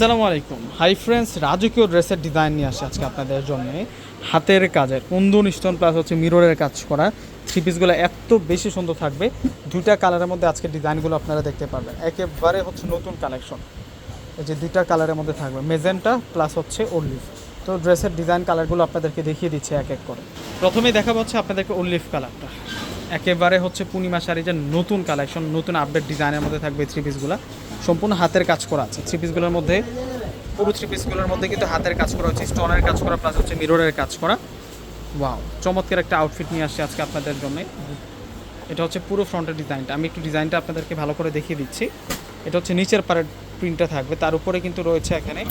আসসালামু আলাইকুম। Hi friends রাজকীয় ড্রেসের ডিজাইন নিয়ে আসে আজকে আপনাদের জন্য। হাতের কাজের কুন্দন স্টোন প্লাস হচ্ছে মিররের কাজ করা। থ্রি পিসগুলো এত বেশি সুন্দর থাকবে। দুইটা কালারের মধ্যে আজকে ডিজাইনগুলো আপনারা দেখতে পারবেন। একেবারে হচ্ছে নতুন কালেকশন এই যে দুইটা কালারের মধ্যে থাকবে। মেজেন্টা প্লাস হচ্ছে ওলিভ তো ড্রেসের ডিজাইন কালারগুলো আপনাদেরকে দেখিয়ে দিচ্ছে এক এক করে। প্রথমেই দেখা হচ্ছে আপনাদেরকে ওলিভ কালারটা একেবারে হচ্ছে পূর্ণিমা শাড়ি যে নতুন কালেকশন নতুন আপডেট ডিজাইনের মধ্যে থাকবে থ্রি পিসগুলো সম্পূর্ণ হাতের কাজ করা আছে। থ্রি পিসগুলোর মধ্যে, পুরো থ্রি পিসগুলোর মধ্যে কিন্তু হাতের কাজ করা হচ্ছে স্টোনের কাজ করা প্লাস হচ্ছে মিররের কাজ করা। ওয়াও চমৎকার একটা আউটফিট নিয়ে আসছে আজকে আপনাদের জন্য। এটা হচ্ছে পুরো ফ্রন্টের ডিজাইনটা আমি একটু ডিজাইনটা আপনাদেরকে ভালো করে দেখিয়ে দিচ্ছি। এটা হচ্ছে নিচের পাড়ের প্রিন্টটা থাকবে। তার উপরে কিন্তু রয়েছে এখানে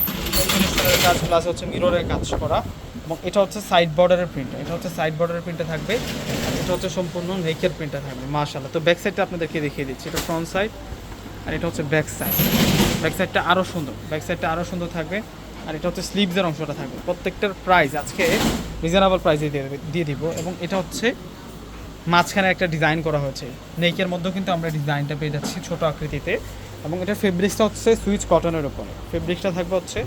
কাজ প্লাস হচ্ছে মিররের কাজ করা। এবং এটা হচ্ছে সাইড বর্ডারের প্রিন্ট এটা হচ্ছে সাইড বর্ডারের প্রিন্টে থাকবে। এটা হচ্ছে সম্পূর্ণ নেকের প্রিন্টটা থাকবে, মাশাআল্লাহ। তো ব্যাক সাইডটা আপনাদেরকে দেখিয়ে দিচ্ছি। এটা ফ্রন্ট সাইড আর এটা হচ্ছে ব্যাক সাইড ব্যাক সাইডটা আরও সুন্দর। ব্যাক সাইডটা আরও সুন্দর থাকবে। আর এটা হচ্ছে স্লিভসের অংশটা থাকবে। প্রত্যেকটার প্রাইস আজকে রিজনেবল প্রাইসে দিয়ে দেবে দিয়ে দিব। এবং এটা হচ্ছে মাঝখানে একটা ডিজাইন করা হয়েছে। নেকের মধ্যেও কিন্তু আমরা ডিজাইনটা পেয়ে যাচ্ছি ছোটো আকৃতিতে। এবং এটা ফেব্রিক্সটা হচ্ছে সুইচ কটনের ওপরে ফেব্রিক্সটা থাকবে হচ্ছে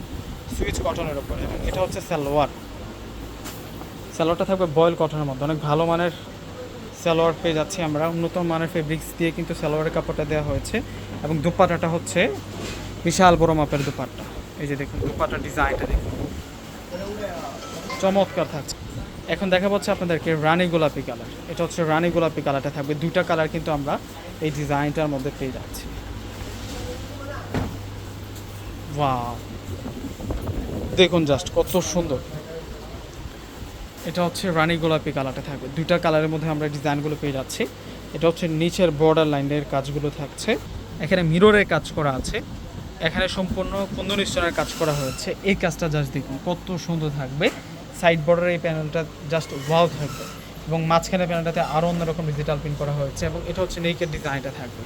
সুইচ কটনের ওপরে এবং এটা হচ্ছে সালোয়ার। সালোয়ারটা থাকবে বয়েল কটনের মধ্যে। অনেক ভালো মানের সালোয়ার পেয়ে যাচ্ছি আমরা। উন্নত মানের ফেব্রিক্স দিয়ে কিন্তু সালোয়ারের কাপড়টা দেওয়া হয়েছে। এবং দুপাটাটা হচ্ছে বিশাল বড় মাপের দুপাট্টা। এই যে দেখুন, দুপাটার ডিজাইনটা দেখুন। চমৎকার থাকছে। এখন দেখা যাচ্ছে আপনাদেরকে রানী গোলাপি কালার। এটা হচ্ছে রানী গোলাপি কালারটা থাকবে। দুইটা কালার কিন্তু আমরা এই ডিজাইনটার মধ্যে পেয়ে যাচ্ছি। দেখুন জাস্ট কত সুন্দর। এটা হচ্ছে রানী গোলাপি কালারটা থাকবে। দুইটা কালারের মধ্যে আমরা ডিজাইনগুলো পেয়ে যাচ্ছি। এটা হচ্ছে নিচের বর্ডার লাইনের কাজগুলো থাকছে। এখানে মিররের কাজ করা আছে। এখানে সম্পূর্ণ কুন্দন স্টোনের কাজ করা হয়েছে। এই কাজটা জাস্ট দেখুন, কত সুন্দর থাকবে। সাইড বর্ডারের এই প্যানেলটা জাস্ট ওয়াও থাকবে। এবং মাঝখানে প্যানেলটাতে আরও অন্যরকম ডিজিটাল প্রিন্ট করা হয়েছে এবং এটা হচ্ছে নেকের ডিজাইনটা থাকবে।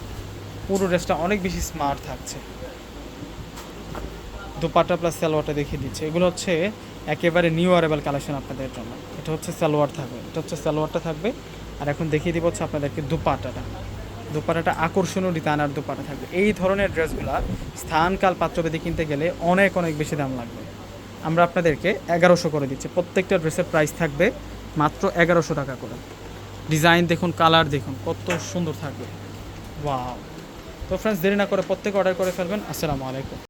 পুরো ড্রেসটা অনেক বেশি স্মার্ট থাকছে। দুপাটা প্লাস সালোয়ারটা দেখিয়ে দিচ্ছে। এগুলো হচ্ছে একেবারে নিউ অ্যারেবল কালেকশন আপনাদের জন্য। এটা হচ্ছে সালোয়ার থাকবে। এটা হচ্ছে সালোয়ারটা থাকবে। আর এখন দেখিয়ে দিব হচ্ছে আপনাদেরকে দুপাটাটা। দুপাটাটা আকর্ষণীয় ডিজাইনার দুপাটা থাকবে। এই ধরনের ড্রেসগুলো স্থানকাল পাত্রভেদে কিনতে গেলে অনেক অনেক বেশি দাম লাগবে। আমরা আপনাদেরকে এগারোশো করে দিচ্ছি। প্রত্যেকটা ড্রেসের প্রাইস থাকবে মাত্র এগারোশো টাকা করে। ডিজাইন দেখুন কালার দেখুন, কত সুন্দর থাকবে। ওয়াও তো ফ্রেন্ডস দেরি না করে প্রত্যেকে অর্ডার করে ফেলবেন। আসসালামু আলাইকুম।